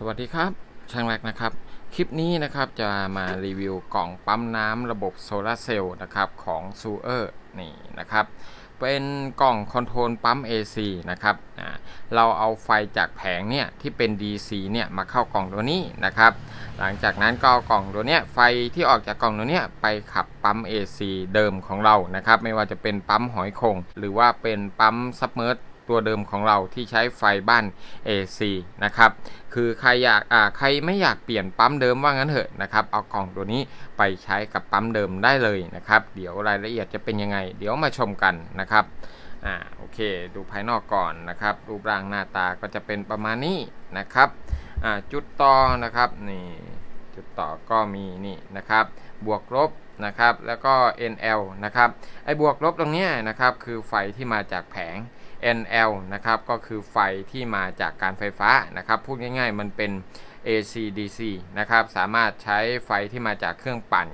สวัสดีครับช่างแรกนะครับ คลิปนี้นะครับจะมารีวิวกล่องปั๊มน้ำระบบโซลาร์เซลล์นะครับของซูเออร์นี่นะครับ เป็นกล่องคอนโทรลปั๊ม AC นะครับเราเอาไฟจากแผงเนี่ยที่เป็น DC เนี่ยมาเข้ากล่องตัวนี้นะครับ หลังจากนั้นก็กล่องตัวเนี้ยไฟที่ออกจากกล่องตัวเนี้ยไปขับปั๊ม AC เดิมของเรานะครับ ไม่ว่าจะเป็นปั๊มหอยคง หรือว่าเป็นปั๊มซับเมอร์ ตัวเดิมของเราที่ใช้ไฟบ้าน AC นะครับคือใครอยากอ่าใครไม่อยากเปลี่ยนปั๊มเดิมว่างั้นเถอะนะครับเอากล่องตัวนี้ไปใช้กับปั๊มเดิมได้เลยนะครับ เดี๋ยวรายละเอียดจะเป็นยังไง เดี๋ยวมาชมกันนะครับอ่าโอเค ดูภายนอกก่อนนะครับ รูปร่างหน้าตาก็จะเป็นประมาณนี้นะครับอ่าจุดต่อนะครับนี่จุดต่อก็มีนี่นะครับ บวกลบนะครับแล้วก็ NL นะครับไอ้บวกลบตรงนี้นะครับคือไฟที่มาจากแผง NL นะครับก็คือไฟที่มาจากการไฟฟ้านะครับพูดง่ายๆ มันเป็น AC DC นะครับสามารถใช้ไฟที่มาจากเครื่องปั่น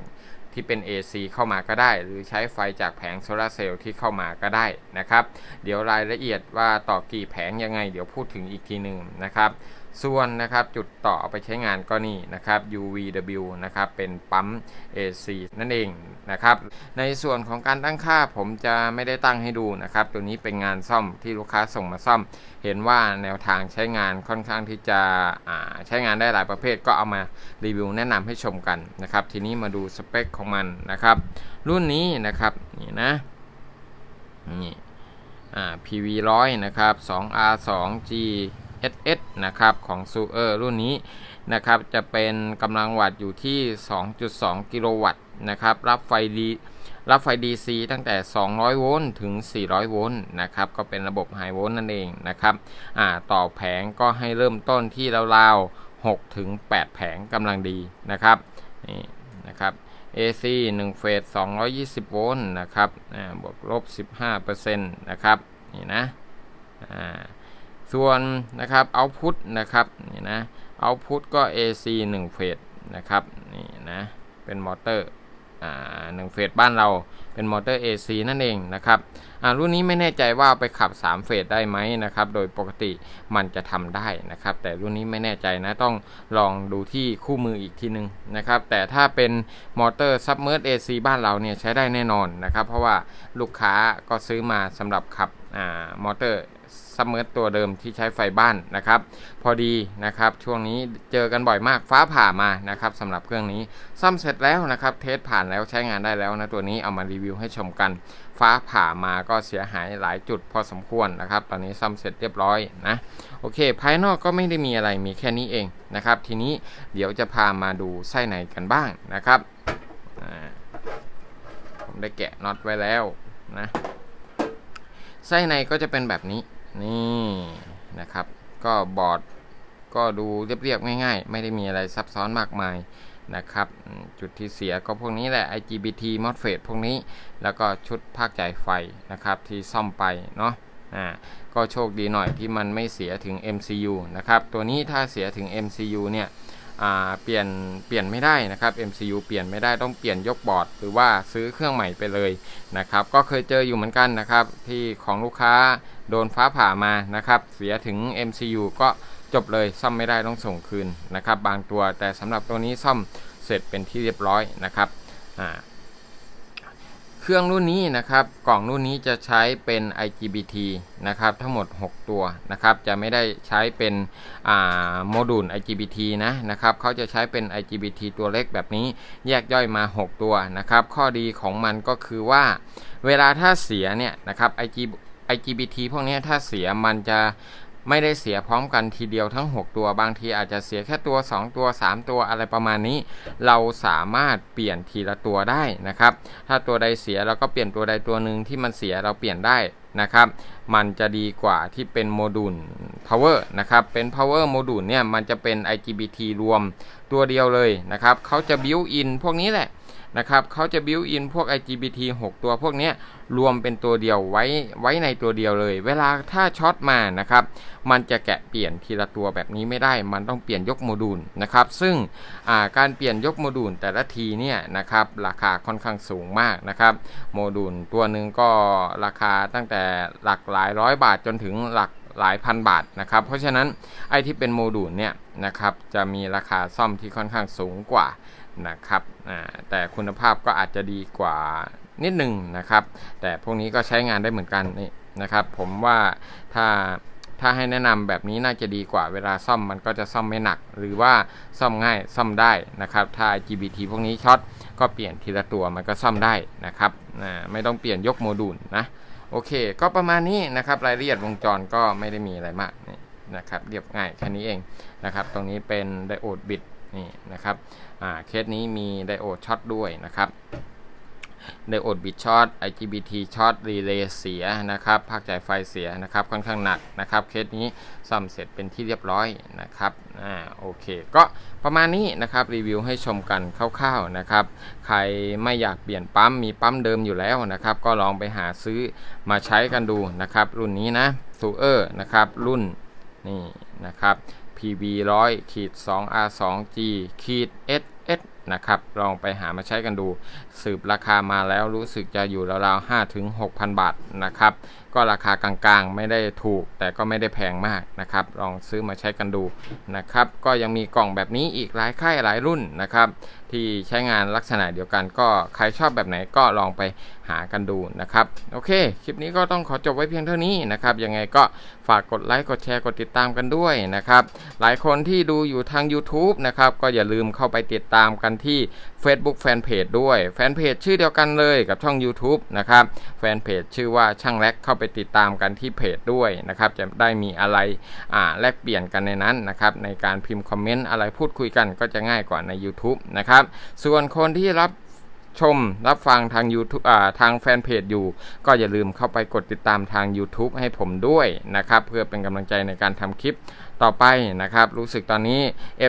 ที่เป็น AC เข้ามาก็ได้ หรือใช้ไฟจากแผงโซลาร์เซลล์ที่เข้ามาก็ได้นะครับ เดี๋ยวรายละเอียดว่าต่อกี่แผงยังไง เดี๋ยวพูดถึงอีกทีหนึ่งนะครับ ส่วนนะครับจุดต่อเอาไปใช้งานก็นี่นะครับ UVW นะครับเป็นปั๊ม AC นั่นเองนะครับในส่วนของการตั้งค่าผมจะไม่ได้ตั้งให้ดูนะครับตัวนี้เป็นงานซ่อมที่ลูกค้าส่งมาซ่อม เห็นว่าแนวทางใช้งานค่อนข้างที่จะใช้งานได้หลายประเภทก็เอามารีวิวแนะนำให้ชมกันนะครับทีนี้มาดูสเปคของมันนะครับรุ่นนี้นะครับนี่นะนี่อ่า PV 100นะครับ 2R 2G SS นะครับของ s u e r รุ่นนี้นะครับจะเป็นกำลังวัตต์อยู่ที่ 2.2 กิโลวัตต์นะครับรับไฟดีรับไฟ DC ตั้งแต่ 200 โวลต์ ถึง 400 โวลต์ นะครับ ก็เป็นระบบไฮโวลต์นั่นเองนะครับ อ่า ต่อแผงก็ให้เริ่มต้นที่ราวๆ6ถึง 8 แผงกำลังดีนะครับ นี่นะครับ AC 1 เฟส 220 โวลต์ นะครับบวกลบ 15%นะครับ นี่นะ อ่า ส่วนนะครับเอาพุทนะครับนี่นะเอาพุทก็ AC 1เฟสนะครับนี่นะเป็นมอเตอร์อ่าหนึ่งเฟสบ้านเราเป็นมอเตอร์ AC นั่นเองนะครับอ่ารุ่นนี้ไม่แน่ใจว่าไปขับ 3 เฟสได้ไหมนะครับ โดยปกติมันจะทำได้นะครับ แต่รุ่นนี้ไม่แน่ใจนะต้องลองดูที่คู่มืออีกทีนึงนะครับ แต่ถ้าเป็นมอเตอร์ซับเมอร์ AC บ้านเราเนี่ยใช้ได้แน่นอนนะครับ เพราะว่าลูกค้าก็ซื้อมาสำหรับขับอ่ามอเตอร์ ซัมเมอร์ตัวเดิมที่ใช้ไฟบ้านนะครับ พอดีนะครับช่วงนี้เจอกันบ่อยมากฟ้าผ่ามานะครับสำหรับเครื่องนี้ซ่อมเสร็จแล้วนะครับ เทสผ่านแล้วใช้งานได้แล้วนะตัวนี้เอามารีวิวให้ชมกัน ฟ้าผ่ามาก็เสียหายหลายจุดพอสมควรนะครับ ตอนนี้ซ่อมเสร็จเรียบร้อยนะโอเค ภายนอกก็ไม่ได้มีอะไรมีแค่นี้เองนะครับ ทีนี้เดี๋ยวจะพามาดูไส้ในกันบ้างนะครับผมได้แกะน็อตไว้แล้วนะไส้ในก็จะเป็นแบบนี้ นี่นะครับ ก็บอร์ดก็ดูเรียบๆง่ายๆ ไม่ได้มีอะไรซับซ้อนมากมายนะครับ จุดที่เสียก็พวกนี้แหละ IGBT MOSFET พวกนี้ แล้วก็ชุดภาคจ่ายไฟนะครับที่ซ่อมไปเนาะอ่าก็โชคดีหน่อยที่มันไม่เสียถึง MCU นะครับ ตัวนี้ถ้าเสียถึง MCU เนี่ย เปลี่ยนเปลี่ยนไม่ได้นะครับ MCU เปลี่ยนไม่ได้ต้องเปลี่ยนยกบอร์ด หรือว่าซื้อเครื่องใหม่ไปเลยนะครับ ก็เคยเจออยู่เหมือนกันนะครับ ที่ของลูกค้าโดนฟ้าผ่ามานะครับ เสียถึง MCU ก็จบเลยซ่อมไม่ได้ต้องส่งคืนนะครับ บางตัวแต่สำหรับตัวนี้ซ่อมเสร็จเป็นที่เรียบร้อยนะครับอ่า เครื่องรุ่นนี้นะครับกล่องรุ่นนี้จะใช้เป็น IGBT นะครับทั้งหมด 6 ตัวนะครับจะไม่ได้ใช้เป็นโมดูล IGBT นะนะครับเขาจะใช้เป็น IGBT ตัวเล็กแบบนี้แยกย่อยมา 6 ตัวนะครับข้อดีของมันก็คือว่า เวลาถ้าเสียเนี่ยนะครับ IG IGBT พวกนี้ถ้าเสียมันจะ ไม่ได้เสียพร้อมกันทีเดียวทั้ง 6 ตัวบางทีอาจจะเสียแค่ตัว 2 ตัว 3 ตัวอะไรประมาณนี้ เราสามารถเปลี่ยนทีละตัวได้นะครับ ถ้าตัวใดเสียเราก็เปลี่ยนตัวใดตัวหนึ่งที่มันเสียเราเปลี่ยนได้นะครับ มันจะดีกว่าที่เป็นโมดูล power นะครับ เป็น power โมดูลเนี่ยมันจะเป็น IGBT รวมตัวเดียวเลยนะครับ เขาจะ build in พวกนี้แหละ นะครับเขาจะบิวอินพวก IGBT 6 ตัวพวกนี้รวมเป็นตัวเดียวไว้ไว้ในตัวเดียวเลย เวลาถ้าช็อตมานะครับมันจะแกะเปลี่ยนทีละตัวแบบนี้ไม่ได้ มันต้องเปลี่ยนยกโมดูลนะครับซึ่งการเปลี่ยนยกโมดูลแต่ละทีเนี่ยนะครับราคาค่อนข้างสูงมากนะครับโมดูลตัวหนึ่งก็ราคาตั้งแต่หลักหลายร้อยบาทจนถึงหลักหลายพันบาทนะครับ เพราะฉะนั้นไอ้ที่เป็นโมดูลเนี่ยนะครับจะมีราคาซ่อมที่ค่อนข้างสูงกว่า นะครับอ่าแต่คุณภาพก็อาจจะดีกว่านิดหนึ่งนะครับ แต่พวกนี้ก็ใช้งานได้เหมือนกันนี่นะครับ ผมว่าถ้าถ้าให้แนะนำแบบนี้น่าจะดีกว่าเวลาซ่อมมันก็จะซ่อมไม่หนัก หรือว่าซ่อมง่ายซ่อมได้นะครับ ถ้า GBT พวกนี้ช็อตก็เปลี่ยนทีละตัวมันก็ซ่อมได้นะครับอ่าไม่ต้องเปลี่ยนยกโมดูลนะโอเค ก็ประมาณนี้นะครับรายละเอียดวงจรก็ไม่ได้มีอะไรมากนี่ นะครับเรียบง่ายแค่นี้เองนะครับตรงนี้เป็นไดโอดบิดนี่นะครับเคสนี้มีไดโอดช็อตด้วยนะครับไดโอดบิดช็อต IGBT ช็อตรีเลย์เสียนะครับภาคจ่ายไฟเสียนะครับค่อนข้างหนักนะครับเคสนี้ซ่อมเสร็จเป็นที่เรียบร้อยนะครับอ่าโอเค ก็ประมาณนี้นะครับรีวิวให้ชมกันคร่าวๆนะครับใครไม่อยากเปลี่ยนปั๊มมีปั๊มเดิมอยู่แล้วนะครับก็ลองไปหาซื้อมาใช้กันดูนะครับรุ่นนี้นะซูเออร์นะครับรุ่น นี่นะครับ PB 100ขีด 2R 2G ขีด SS นะครับ ลองไปหามาใช้กันดู สืบราคามาแล้วรู้สึกจะอยู่ราวๆ5ถึง6,000 บาทนะครับ ก็ราคากลางๆ ไม่ได้ถูก แต่ก็ไม่ได้แพงมากนะครับ ลองซื้อมาใช้กันดูนะครับ ก็ยังมีกล่องแบบนี้อีกหลายค่ายหลายรุ่นนะครับ ที่ใช้งานลักษณะเดียวกัน ก็ใครชอบแบบไหนก็ลองไปหากันดูนะครับ โอเค คลิปนี้ก็ต้องขอจบไว้เพียงเท่านี้นะครับยังไงก็ฝากกดไลค์กดแชร์กดติดตามกันด้วยนะครับ หลายคนที่ดูอยู่ทาง YouTube นะครับก็อย่าลืมเข้าไปติดตามกันที่ Facebook Fanpage ด้วยแฟนเพจชื่อเดียวกันเลยกับช่อง YouTube นะครับแฟนเพจชื่อว่าช่างแลกเข้าไปติดตามกันที่เพจด้วยนะครับจะได้มีอะไรอ่าแลกเปลี่ยนกันในนั้นนะครับในการพิมพ์คอมเมนต์อะไรพูดคุยกันก็จะง่ายกว่าใน YouTube นะครับส่วนคนที่รับ ชมรับฟังทาง YouTube อ่าทางแฟนเพจอยู่ ก็อย่าลืมเข้าไปกดติดตามทาง YouTube ให้ผมด้วยนะครับ เพื่อเป็นกำลังใจในการทำคลิปต่อไปนะครับ รู้สึกตอนนี้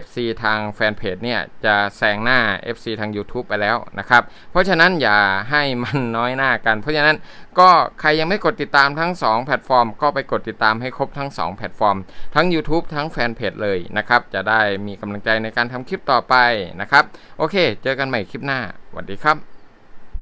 FC ทางแฟนเพจเนี่ยจะแซงหน้า FC ทาง YouTube ไปแล้วนะครับ เพราะฉะนั้นอย่าให้มันน้อยหน้ากัน เพราะฉะนั้นก็ใครยังไม่กดติดตามทั้ง 2 แพลตฟอร์ม ก็ไปกดติดตามให้ครบทั้ง 2 แพลตฟอร์ม ทั้ง YouTube ทั้งแฟนเพจเลยนะครับ จะได้มีกำลังใจในการทำคลิปต่อไปนะครับ โอเค เจอกันใหม่คลิปหน้าสวัสดีครับ